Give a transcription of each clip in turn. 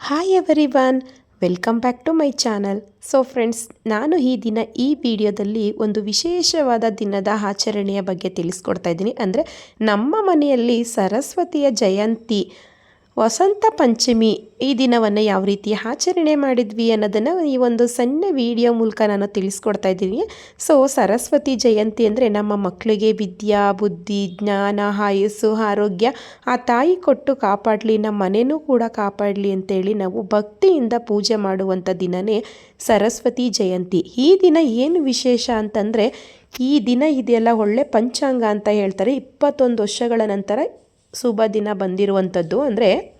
Hi everyone welcome back to my channel so friends ನಾನು ಈ ದಿನ ಈ ವಿಡಿಯೋದಲ್ಲಿ ಒಂದು ವಿಶೇಷವಾದ ದಿನದ ಆಚರಣೆಯ ಬಗ್ಗೆ ತಿಳಿಸ್ಕೊಡ್ತಾ ಇದ್ದೀನಿ. ಅಂದರೆ ನಮ್ಮ ಮನೆಯಲ್ಲಿ ಸರಸ್ವತಿಯ ಜಯಂತಿ. ವಸಂತ ಪಂಚಮಿ ಈ ದಿನವನ್ನು ಯಾವ ರೀತಿ ಆಚರಣೆ ಮಾಡಿದ್ವಿ ಅನ್ನೋದನ್ನು ಈ ಒಂದು ಸಣ್ಣ ವಿಡಿಯೋ ಮೂಲಕ ನಾನು ತಿಳಿಸ್ಕೊಡ್ತಾ ಇದ್ದೀನಿ. ಸೊ ಸರಸ್ವತಿ ಜಯಂತಿ ಅಂದರೆ ನಮ್ಮ ಮಕ್ಕಳಿಗೆ ವಿದ್ಯಾ, ಬುದ್ಧಿ, ಜ್ಞಾನ, ಆಯಸ್ಸು, ಆರೋಗ್ಯ ಆ ತಾಯಿ ಕೊಟ್ಟು ಕಾಪಾಡಲಿ, ನಮ್ಮ ಮನೆಯೂ ಕೂಡ ಕಾಪಾಡಲಿ ಅಂತೇಳಿ ನಾವು ಭಕ್ತಿಯಿಂದ ಪೂಜೆ ಮಾಡುವಂಥ ದಿನವೇ ಸರಸ್ವತಿ ಜಯಂತಿ. ಈ ದಿನ ಏನು ವಿಶೇಷ ಅಂತಂದರೆ ಈ ದಿನ ಇದೆಲ್ಲ ಒಳ್ಳೆ ಪಂಚಾಂಗ ಅಂತ ಹೇಳ್ತಾರೆ. ಇಪ್ಪತ್ತೊಂದು ವರ್ಷಗಳ ನಂತರ ಶುಭ ದಿನ ಬಂದಿರುವಂಥದ್ದು ಅಂದರೆ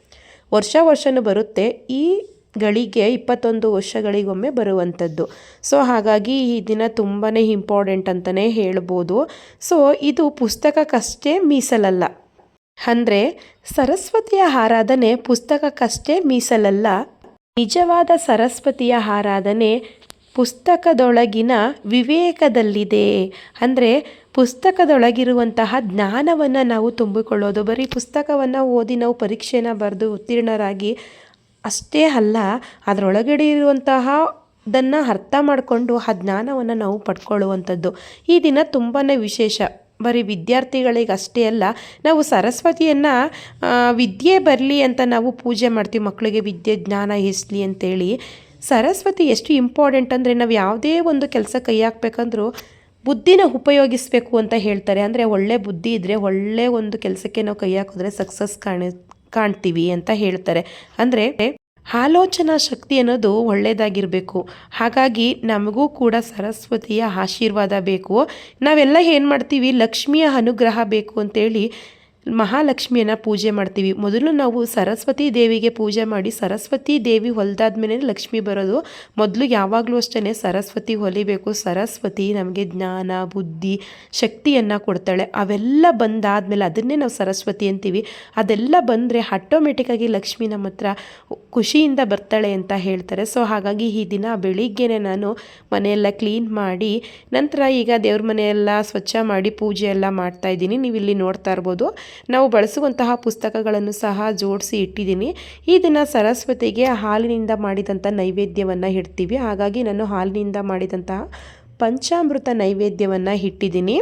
ವರ್ಷ ವರ್ಷವೂ ಬರುತ್ತೆ. ಈ ಗಳಿಗೆ ಇಪ್ಪತ್ತೊಂದು ವರ್ಷಗಳಿಗೊಮ್ಮೆ ಬರುವಂಥದ್ದು. ಸೊ, ಹಾಗಾಗಿ ಈ ದಿನ ತುಂಬಾ ಇಂಪಾರ್ಟೆಂಟ್ ಅಂತಲೇ ಹೇಳ್ಬೋದು. ಸೊ, ಇದು ಪುಸ್ತಕಕ್ಕಷ್ಟೇ ಮೀಸಲಲ್ಲ. ಅಂದರೆ ಸರಸ್ವತಿಯ ಆರಾಧನೆ ಪುಸ್ತಕಕ್ಕಷ್ಟೇ ಮೀಸಲಲ್ಲ. ನಿಜವಾದ ಸರಸ್ವತಿಯ ಆರಾಧನೆ ಪುಸ್ತಕದೊಳಗಿನ ವಿವೇಕದಲ್ಲಿದೆ. ಅಂದರೆ ಪುಸ್ತಕದೊಳಗಿರುವಂತಹ ಜ್ಞಾನವನ್ನು ನಾವು ತುಂಬಿಕೊಳ್ಳೋದು. ಬರೀ ಪುಸ್ತಕವನ್ನು ಓದಿ ನಾವು ಪರೀಕ್ಷೆನ ಬರೆದು ಉತ್ತೀರ್ಣರಾಗಿ ಅಷ್ಟೇ ಅಲ್ಲ, ಅದರೊಳಗಡೆ ಇರುವಂತಹ ಅದನ್ನು ಅರ್ಥ ಮಾಡಿಕೊಂಡು ಆ ಜ್ಞಾನವನ್ನು ನಾವು ಪಡ್ಕೊಳ್ಳುವಂಥದ್ದು. ಈ ದಿನ ತುಂಬಾ ವಿಶೇಷ. ಬರೀ ವಿದ್ಯಾರ್ಥಿಗಳಿಗೆ ಅಷ್ಟೇ ಅಲ್ಲ, ನಾವು ಸರಸ್ವತಿಯನ್ನು ವಿದ್ಯೆ ಬರಲಿ ಅಂತ ನಾವು ಪೂಜೆ ಮಾಡ್ತೀವಿ. ಮಕ್ಕಳಿಗೆ ವಿದ್ಯೆ ಜ್ಞಾನ ಹೆಚ್ಚಲಿ ಅಂತೇಳಿ. ಸರಸ್ವತಿ ಎಷ್ಟು ಇಂಪಾರ್ಟೆಂಟ್ ಅಂದರೆ ನಾವು ಯಾವುದೇ ಒಂದು ಕೆಲಸ ಕೈ ಹಾಕ್ಬೇಕಂದ್ರೂ ಬುದ್ಧಿನ ಉಪಯೋಗಿಸಬೇಕು ಅಂತ ಹೇಳ್ತಾರೆ. ಅಂದರೆ ಒಳ್ಳೆ ಬುದ್ಧಿ ಇದ್ದರೆ ಒಳ್ಳೆ ಒಂದು ಕೆಲಸಕ್ಕೆ ನಾವು ಕೈ ಹಾಕಿದ್ರೆ ಸಕ್ಸಸ್ ಕಾಣ, ಕಾಣ್ತೀವಿ ಅಂತ ಹೇಳ್ತಾರೆ. ಅಂದರೆ ಆಲೋಚನಾ ಶಕ್ತಿ ಅನ್ನೋದು ಒಳ್ಳೆಯದಾಗಿರಬೇಕು ಹಾಗಾಗಿ ನಮಗೂ ಕೂಡ ಸರಸ್ವತಿಯ ಆಶೀರ್ವಾದ ಬೇಕು. ನಾವೆಲ್ಲ ಏನು ಮಾಡ್ತೀವಿ? ಲಕ್ಷ್ಮಿಯ ಅನುಗ್ರಹ ಬೇಕು ಅಂತೇಳಿ ಮಹಾಲಕ್ಷ್ಮಿಯನ್ನು ಪೂಜೆ ಮಾಡ್ತೀವಿ. ಮೊದಲು ನಾವು ಸರಸ್ವತಿ ದೇವಿಗೆ ಪೂಜೆ ಮಾಡಿ ಸರಸ್ವತಿ ದೇವಿ ಹೊಲಿದಾದ್ಮೇಲೆ ಲಕ್ಷ್ಮಿ ಬರೋದು. ಮೊದಲು ಯಾವಾಗಲೂ ಅಷ್ಟೇ ಸರಸ್ವತಿ ಹೊಲಿಬೇಕು ಸರಸ್ವತಿ ನಮಗೆ ಜ್ಞಾನ, ಬುದ್ಧಿ, ಶಕ್ತಿಯನ್ನು ಕೊಡ್ತಾಳೆ. ಅವೆಲ್ಲ ಬಂದಾದಮೇಲೆ ಅದನ್ನೇ ನಾವು ಸರಸ್ವತಿ ಅಂತೀವಿ. ಅದೆಲ್ಲ ಬಂದರೆ ಆಟೋಮೆಟಿಕ್ಕಾಗಿ ಲಕ್ಷ್ಮಿ ನಮ್ಮ ಹತ್ರ ಖುಷಿಯಿಂದ ಬರ್ತಾಳೆ ಅಂತ ಹೇಳ್ತಾರೆ. ಸೊ ಹಾಗಾಗಿ ಈ ದಿನ ಬೆಳಿಗ್ಗೆನೆ ನಾನು ಮನೆಯೆಲ್ಲ ಕ್ಲೀನ್ ಮಾಡಿ, ನಂತರ ಈಗ ದೇವ್ರ ಮನೆಯೆಲ್ಲ ಸ್ವಚ್ಛ ಮಾಡಿ ಪೂಜೆ ಎಲ್ಲ ಮಾಡ್ತಾ ಇದ್ದೀನಿ. ನೀವು ಇಲ್ಲಿ ನೋಡ್ತಾ ಇರ್ಬೋದು. ನಾವು ಬಳಸುವಂತಹ ಪುಸ್ತಕಗಳನ್ನು ಸಹ ಜೋಡಿಸಿ ಇಟ್ಟಿದ್ದೀನಿ. ಈ ದಿನ ಸರಸ್ವತಿಗೆ ಹಾಲಿನಿಂದ ಮಾಡಿದಂಥ ನೈವೇದ್ಯವನ್ನು ಇಡ್ತೀವಿ. ಹಾಗಾಗಿ ನಾನು ಹಾಲಿನಿಂದ ಮಾಡಿದಂತಹ ಪಂಚಾಮೃತ ನೈವೇದ್ಯವನ್ನು ಇಟ್ಟಿದ್ದೀನಿ.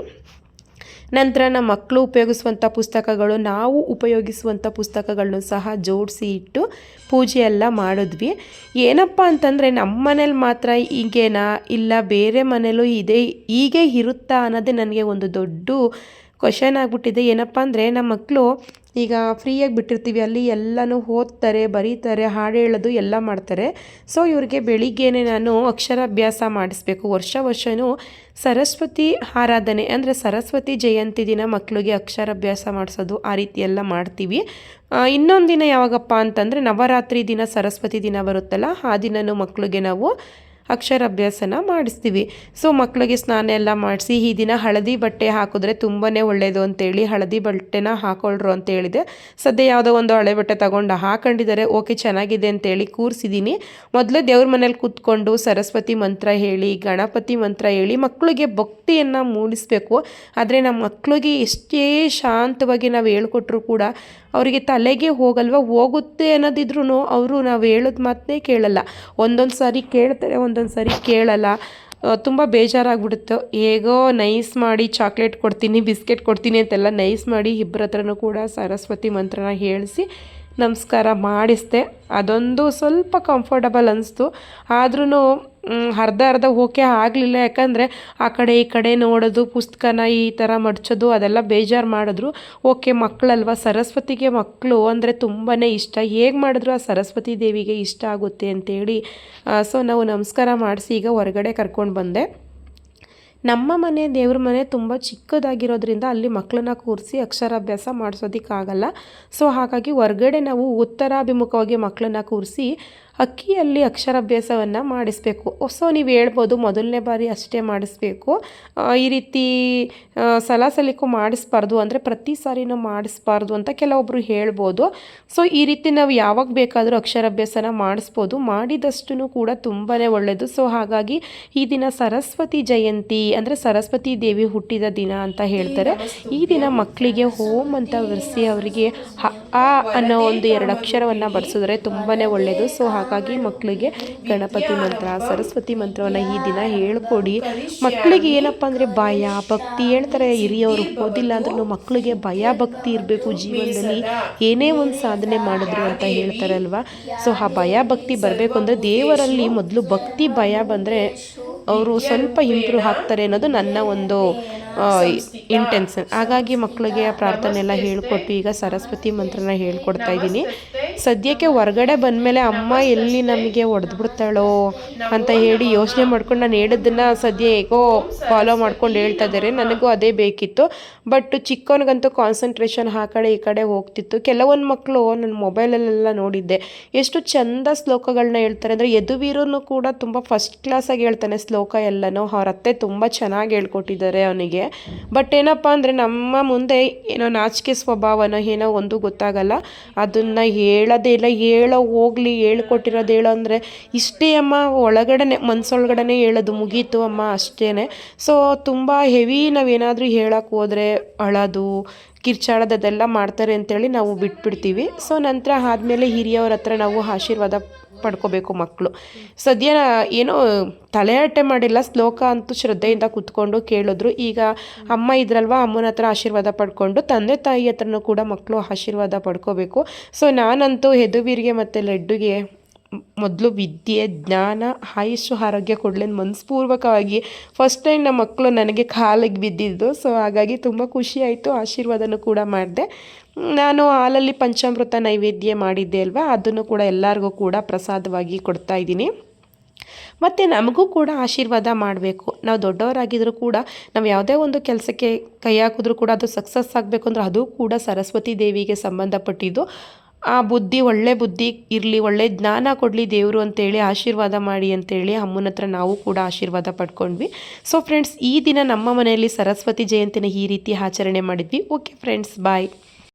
ನಂತರ ನಮ್ಮ ಮಕ್ಕಳು ಉಪಯೋಗಿಸುವಂಥ ಪುಸ್ತಕಗಳು, ನಾವು ಉಪಯೋಗಿಸುವಂಥ ಪುಸ್ತಕಗಳನ್ನು ಸಹ ಜೋಡಿಸಿ ಇಟ್ಟು ಪೂಜೆ ಎಲ್ಲ ಮಾಡಿದ್ವಿ. ಏನಪ್ಪ ಅಂತಂದರೆ, ನಮ್ಮ ಮನೇಲಿ ಮಾತ್ರ ಹೀಗೇನಾ ಇಲ್ಲ, ಬೇರೆ ಮನೇಲೂ ಇದೆ, ಹೀಗೆ ಇರುತ್ತಾ ಅನ್ನೋದೇ ನನಗೆ ಒಂದು ದೊಡ್ಡ ಕ್ವಶನ್ ಆಗಿಬಿಟ್ಟಿದೆ. ಏನಪ್ಪ ಅಂದರೆ ನಮ್ಮ ಮಕ್ಕಳು ಈಗ ಫ್ರೀಯಾಗಿ ಬಿಟ್ಟಿರ್ತೀವಿ. ಅಲ್ಲಿ ಎಲ್ಲನೂ ಓದ್ತಾರೆ, ಬರೀತಾರೆ, ಹಾಡು ಹೇಳೋದು ಎಲ್ಲ ಮಾಡ್ತಾರೆ. ಸೊ ಇವ್ರಿಗೆ ಬೆಳಿಗ್ಗೆನೆ ನಾನು ಅಕ್ಷರಾಭ್ಯಾಸ ಮಾಡಿಸ್ಬೇಕು. ವರ್ಷ ವರ್ಷವೂ ಸರಸ್ವತಿ ಆರಾಧನೆ ಅಂದರೆ ಸರಸ್ವತಿ ಜಯಂತಿ ದಿನ ಮಕ್ಕಳಿಗೆ ಅಕ್ಷರಾಭ್ಯಾಸ ಮಾಡಿಸೋದು ಆ ರೀತಿ ಎಲ್ಲ ಮಾಡ್ತೀವಿ. ಇನ್ನೊಂದು ದಿನ ಯಾವಾಗಪ್ಪ ಅಂತಂದರೆ ನವರಾತ್ರಿ ದಿನ ಸರಸ್ವತಿ ದಿನ ಬರುತ್ತಲ್ಲ, ಆ ದಿನವೂ ಮಕ್ಕಳಿಗೆ ನಾವು ಅಕ್ಷರಾಭ್ಯಾಸನ ಮಾಡಿಸ್ತೀವಿ. ಸೊ ಮಕ್ಕಳಿಗೆ ಸ್ನಾನ ಎಲ್ಲ ಮಾಡಿಸಿ ಈ ದಿನ ಹಳದಿ ಬಟ್ಟೆ ಹಾಕಿದ್ರೆ ತುಂಬಾ ಒಳ್ಳೆಯದು ಅಂತೇಳಿ ಹಳದಿ ಬಟ್ಟೆನ ಹಾಕೊಳ್ರು ಅಂತ ಹೇಳಿದೆ ಸದ್ಯ ಯಾವುದೋ ಒಂದು ಹಳೆ ಬಟ್ಟೆ ತಗೊಂಡು ಹಾಕೊಂಡಿದ್ದಾರೆ. ಓಕೆ, ಚೆನ್ನಾಗಿದೆ ಅಂತೇಳಿ ಕೂರಿಸಿದ್ದೀನಿ ಮೊದಲೇ ದೇವ್ರ ಮನೇಲಿ ಕೂತ್ಕೊಂಡು ಸರಸ್ವತಿ ಮಂತ್ರ ಹೇಳಿ, ಗಣಪತಿ ಮಂತ್ರ ಹೇಳಿ ಮಕ್ಕಳಿಗೆ ಭಕ್ತಿಯನ್ನು ಮೂಡಿಸ್ಬೇಕು. ಆದರೆ ನಮ್ಮ ಮಕ್ಕಳಿಗೆ ಎಷ್ಟೇ ಶಾಂತವಾಗಿ ನಾವು ಹೇಳ್ಕೊಟ್ರು ಕೂಡ ಅವರಿಗೆ ತಲೆಗೆ ಹೋಗಲ್ವ, ಹೋಗುತ್ತೆ ಅನ್ನೋದಿದ್ರು ಅವರು ನಾವು ಹೇಳೋದು ಮಾತನ್ನೇ ಕೇಳಲ್ಲ. ಒಂದೊಂದು ಸಾರಿ ಕೇಳ್ತಾರೆ, ಒಂದೊಂದು ಸಾರಿ ಕೇಳಲ್ಲ. ತುಂಬ ಬೇಜಾರಾಗ್ಬಿಡುತ್ತೆ. ಹೇಗೋ ನೈಸ್ ಮಾಡಿ ಚಾಕ್ಲೇಟ್ ಕೊಡ್ತೀನಿ, ಬಿಸ್ಕೆಟ್ ಕೊಡ್ತೀನಿ ಅಂತೆಲ್ಲ ನೈಸ್ ಮಾಡಿ ಇಬ್ಬರ ಹತ್ರನೂ ಕೂಡ ಸರಸ್ವತಿ ಮಂತ್ರನ ಹೇಳಿಸಿ ನಮಸ್ಕಾರ ಮಾಡಿಸ್ದೆ. ಅದೊಂದು ಸ್ವಲ್ಪ ಕಂಫರ್ಟಬಲ್ ಅನಿಸ್ತು. ಆದ್ರೂ ಅರ್ಧ ಅರ್ಧ ಓಕೆ ಆಗಲಿಲ್ಲ. ಯಾಕಂದರೆ ಆ ಕಡೆ ಈ ಕಡೆ ನೋಡೋದು, ಪುಸ್ತಕನ ಈ ಥರ ಮಡ್ಚೋದು, ಅದೆಲ್ಲ ಬೇಜಾರು ಮಾಡಿದ್ರು. ಓಕೆ ಮಕ್ಕಳಲ್ವ ಸರಸ್ವತಿಗೆ ಮಕ್ಕಳು ಅಂದರೆ ತುಂಬಾ ಇಷ್ಟ. ಹೇಗೆ ಮಾಡಿದ್ರು ಆ ಸರಸ್ವತಿ ದೇವಿಗೆ ಇಷ್ಟ ಆಗುತ್ತೆ ಅಂತೇಳಿ. ಸೊ, ನಾವು ನಮಸ್ಕಾರ ಮಾಡಿಸಿ ಈಗ ಹೊರಗಡೆ ಕರ್ಕೊಂಡು ಬಂದೆ. ನಮ್ಮ ಮನೆ ದೇವ್ರ ಮನೆ ತುಂಬ ಚಿಕ್ಕದಾಗಿರೋದ್ರಿಂದ ಅಲ್ಲಿ ಮಕ್ಕಳನ್ನ ಕೂರಿಸಿ ಅಕ್ಷರಾಭ್ಯಾಸ ಮಾಡಿಸೋದಕ್ಕಾಗಲ್ಲ. ಸೊ ಹಾಗಾಗಿ ಹೊರ್ಗಡೆ ನಾವು ಉತ್ತರಾಭಿಮುಖವಾಗಿ ಮಕ್ಕಳನ್ನ ಕೂರಿಸಿ ಅಕ್ಕಿಯಲ್ಲಿ ಅಕ್ಷರಾಭ್ಯಾಸವನ್ನು ಮಾಡಿಸ್ಬೇಕು. ಸೊ, ನೀವು ಹೇಳ್ಬೋದು ಮೊದಲನೇ ಬಾರಿ ಅಷ್ಟೇ ಮಾಡಿಸ್ಬೇಕು. ಈ ರೀತಿ ಸಲಸಲಿಕ್ಕೂ ಮಾಡಿಸ್ಬಾರ್ದು ಅಂದರೆ ಪ್ರತಿ ಸಾರಿನೂ ಮಾಡಿಸ್ಬಾರ್ದು ಅಂತ ಕೆಲವೊಬ್ಬರು ಹೇಳ್ಬೋದು. ಸೊ, ಈ ರೀತಿ ನಾವು ಯಾವಾಗ ಬೇಕಾದರೂ ಅಕ್ಷರಾಭ್ಯಾಸನ ಮಾಡಿಸ್ಬೋದು. ಮಾಡಿದಷ್ಟು ಕೂಡ ತುಂಬಾ ಒಳ್ಳೆಯದು ಸೊ, ಹಾಗಾಗಿ ಈ ದಿನ ಸರಸ್ವತಿ ಜಯಂತಿ ಅಂದರೆ ಸರಸ್ವತಿ ದೇವಿ ಹುಟ್ಟಿದ ದಿನ ಅಂತ ಹೇಳ್ತಾರೆ. ಈ ದಿನ ಮಕ್ಕಳಿಗೆ ಹೋಮ್ ಅಂತ ಬರೆಸಿ ಅವರಿಗೆ ಆ ಅನ್ನೋ ಒಂದು ಎರಡು ಅಕ್ಷರವನ್ನು ಬರೆಸಿದ್ರೆ ತುಂಬಾ ಒಳ್ಳೆಯದು ಸೊ, ಹಾಗಾಗಿ ಮಕ್ಕಳಿಗೆ ಗಣಪತಿ ಮಂತ್ರ, ಸರಸ್ವತಿ ಮಂತ್ರವನ್ನು ಈ ದಿನ ಹೇಳ್ಕೊಡಿ. ಮಕ್ಕಳಿಗೆ ಏನಪ್ಪ ಅಂದರೆ ಭಯ, ಭಕ್ತಿ ಹೇಳ್ತಾರೆ. ಹಿರಿಯವರು ಓದಿಲ್ಲ ಅಂದ್ರೂ ಮಕ್ಕಳಿಗೆ ಭಯ, ಭಕ್ತಿ ಇರಬೇಕು ಜೀವನದಲ್ಲಿ. ಏನೇ ಒಂದು ಸಾಧನೆ ಮಾಡಿದ್ರು ಅಂತ ಹೇಳ್ತಾರಲ್ವ? ಸೊ, ಆ ಭಯ, ಭಕ್ತಿ ಬರಬೇಕು ಅಂದರೆ ದೇವರಲ್ಲಿ ಮೊದಲು ಭಕ್ತಿ, ಭಯ ಬಂದರೆ ಅವರು ಸ್ವಲ್ಪ ಇಂಪ್ರೂವ್ ಆಗ್ತಾರೆ ಅನ್ನೋದು ನನ್ನ ಒಂದು ಇಂಟೆನ್ಷನ್ ಹಾಗಾಗಿ ಮಕ್ಕಳಿಗೆ ಆ ಪ್ರಾರ್ಥನೆ ಎಲ್ಲ ಹೇಳ್ಕೊಟ್ಟು ಈಗ ಸರಸ್ವತಿ ಮಂತ್ರನ ಹೇಳ್ಕೊಡ್ತಾ ಇದ್ದೀನಿ. ಸದ್ಯಕ್ಕೆ ಹೊರಗಡೆ ಬಂದಮೇಲೆ ಅಮ್ಮ ಎಲ್ಲಿ ನಮಗೆ ಹೊಡೆದ್ಬಿಡ್ತಾಳೋ ಅಂತ ಹೇಳಿ ಯೋಚನೆ ಮಾಡ್ಕೊಂಡು ನಾನು ಹೇಳಿದ್ದನ್ನು ಸದ್ಯ ಹೇಗೋ ಫಾಲೋ ಮಾಡ್ಕೊಂಡು ಹೇಳ್ತಾ ಇದ್ದಾರೆ. ನನಗೂ ಅದೇ ಬೇಕಿತ್ತು. ಬಟ್ ಚಿಕ್ಕವನಿಗಂತೂ ಕಾನ್ಸಂಟ್ರೇಷನ್ ಆ ಕಡೆ ಈ ಕಡೆ ಹೋಗ್ತಿತ್ತು. ಕೆಲವೊಂದು ಮಕ್ಕಳು ನನ್ನ ಮೊಬೈಲಲ್ಲೆಲ್ಲ ನೋಡಿದ್ದೆ. ಎಷ್ಟು ಚಂದ ಶ್ಲೋಕಗಳನ್ನ ಹೇಳ್ತಾರೆ ಅಂದರೆ ಯದುವೀರನು ಕೂಡ ತುಂಬ ಫಸ್ಟ್ ಕ್ಲಾಸಾಗಿ ಹೇಳ್ತಾನೆ ಶ್ಲೋಕ ಎಲ್ಲನೂ. ಅವ್ರ ಅತ್ತೆ ತುಂಬ ಚೆನ್ನಾಗಿ ಹೇಳ್ಕೊಟ್ಟಿದ್ದಾರೆ ಅವನಿಗೆ. ಬಟ್ ಏನಪ್ಪ ಅಂದರೆ ನಮ್ಮ ಮುಂದೆ ಏನೋ ನಾಚಿಕೆ ಸ್ವಭಾವನೋ ಏನೋ ಒಂದು ಗೊತ್ತಾಗಲ್ಲ. ಅದನ್ನು ಹೇಳೋದೇ ಇಲ್ಲ, ಹೇಳೋ ಹೋಗ್ಲಿ, ಹೇಳ್ಕೊಟ್ಟಿರೋದು ಹೇಳೋ ಅಂದರೆ ಇಷ್ಟೇ ಅಮ್ಮ ಒಳಗಡೆ ಮನಸ್ಸೊಳಗಡೆ ಹೇಳೋದು ಮುಗೀತು ಅಮ್ಮ ಅಷ್ಟೇ ಸೊ ತುಂಬ ಹೆವಿ ನಾವೇನಾದರೂ ಹೇಳೋಕ್ಕೆ ಹೋದರೆ ಅಳೋದು, ಕಿರ್ಚಾಡೋದು ಅದೆಲ್ಲ ಮಾಡ್ತಾರೆ ಅಂತೇಳಿ ನಾವು ಬಿಟ್ಬಿಡ್ತೀವಿ. ಸೊ ನಂತರ ಆದಮೇಲೆ ಹಿರಿಯವ್ರ ಹತ್ರ ನಾವು ಆಶೀರ್ವಾದ ಪಡ್ಕೋಬೇಕು ಮಕ್ಕಳು ಸದ್ಯ ಏನೋ ಅಟ್ಟೆ ಮಾಡಿಲ್ಲ, ಶ್ಲೋಕ ಅಂತೂ ಶ್ರದ್ಧೆಯಿಂದ ಕೂತ್ಕೊಂಡು ಕೇಳಿದ್ರು. ಈಗ ಅಮ್ಮ ಇದ್ರಲ್ವ, ಅಮ್ಮನ ಹತ್ರ ಆಶೀರ್ವಾದ ಪಡ್ಕೊಂಡು, ತಂದೆ ತಾಯಿ ಹತ್ರನೂ ಕೂಡ ಮಕ್ಕಳು ಆಶೀರ್ವಾದ ಪಡ್ಕೋಬೇಕು. ಸೊ ನಾನಂತೂ ಹೆದುವೀರಿಗೆ ಮತ್ತು ಲಡ್ಡುಗೆ ಮೊದಲು ವಿದ್ಯೆ, ಜ್ಞಾನ ಆಯುಷು ಆರೋಗ್ಯ ಕೊಡಲಿ ಮನಸ್ಪೂರ್ವಕವಾಗಿ ಫಸ್ಟ್ ಟೈಮ್ ನಮ್ಮ ಮಕ್ಕಳು ನನಗೆ ಕಾಲಿಗೆ ಬಿದ್ದಿದ್ದು. ಸೊ ಹಾಗಾಗಿ ತುಂಬ ಖುಷಿಯಾಯಿತು ಆಶೀರ್ವಾದನೂ ಕೂಡ ಮಾಡಿದೆ. ನಾನು ಹಾಲಲ್ಲಿ ಪಂಚಾಮೃತ ನೈವೇದ್ಯ ಮಾಡಿದ್ದೆ ಅಲ್ವಾ? ಅದನ್ನು ಕೂಡ ಎಲ್ಲರಿಗೂ ಕೂಡ ಪ್ರಸಾದವಾಗಿ ಕೊಡ್ತಾ ಇದ್ದೀನಿ. ಮತ್ತು ನಮಗೂ ಕೂಡ ಆಶೀರ್ವಾದ ಮಾಡಬೇಕು. ನಾವು ದೊಡ್ಡವರಾಗಿದ್ದರೂ ಕೂಡ, ನಾವು ಯಾವುದೇ ಒಂದು ಕೆಲಸಕ್ಕೆ ಕೈ ಹಾಕಿದ್ರೂ ಕೂಡ ಅದು ಸಕ್ಸಸ್ ಆಗಬೇಕು ಅಂದರೆ ಅದು ಕೂಡ ಸರಸ್ವತಿ ದೇವಿಗೆ ಸಂಬಂಧಪಟ್ಟಿದ್ದು. ಆ ಬುದ್ಧಿ, ಒಳ್ಳೆ ಬುದ್ಧಿ ಇರಲಿ, ಒಳ್ಳೆ ಜ್ಞಾನ ಕೊಡಲಿ ದೇವರು ಅಂತೇಳಿ ಆಶೀರ್ವಾದ ಮಾಡಿ ಅಂತೇಳಿ ಅಮ್ಮನ ಹತ್ರ ನಾವು ಕೂಡ ಆಶೀರ್ವಾದ ಪಡ್ಕೊಂಡ್ವಿ. ಸೊ ಫ್ರೆಂಡ್ಸ್ ಈ ದಿನ ನಮ್ಮ ಮನೆಯಲ್ಲಿ ಸರಸ್ವತಿ ಜಯಂತಿನ ಈ ರೀತಿ ಆಚರಣೆ ಮಾಡಿದ್ವಿ. Okay friends bye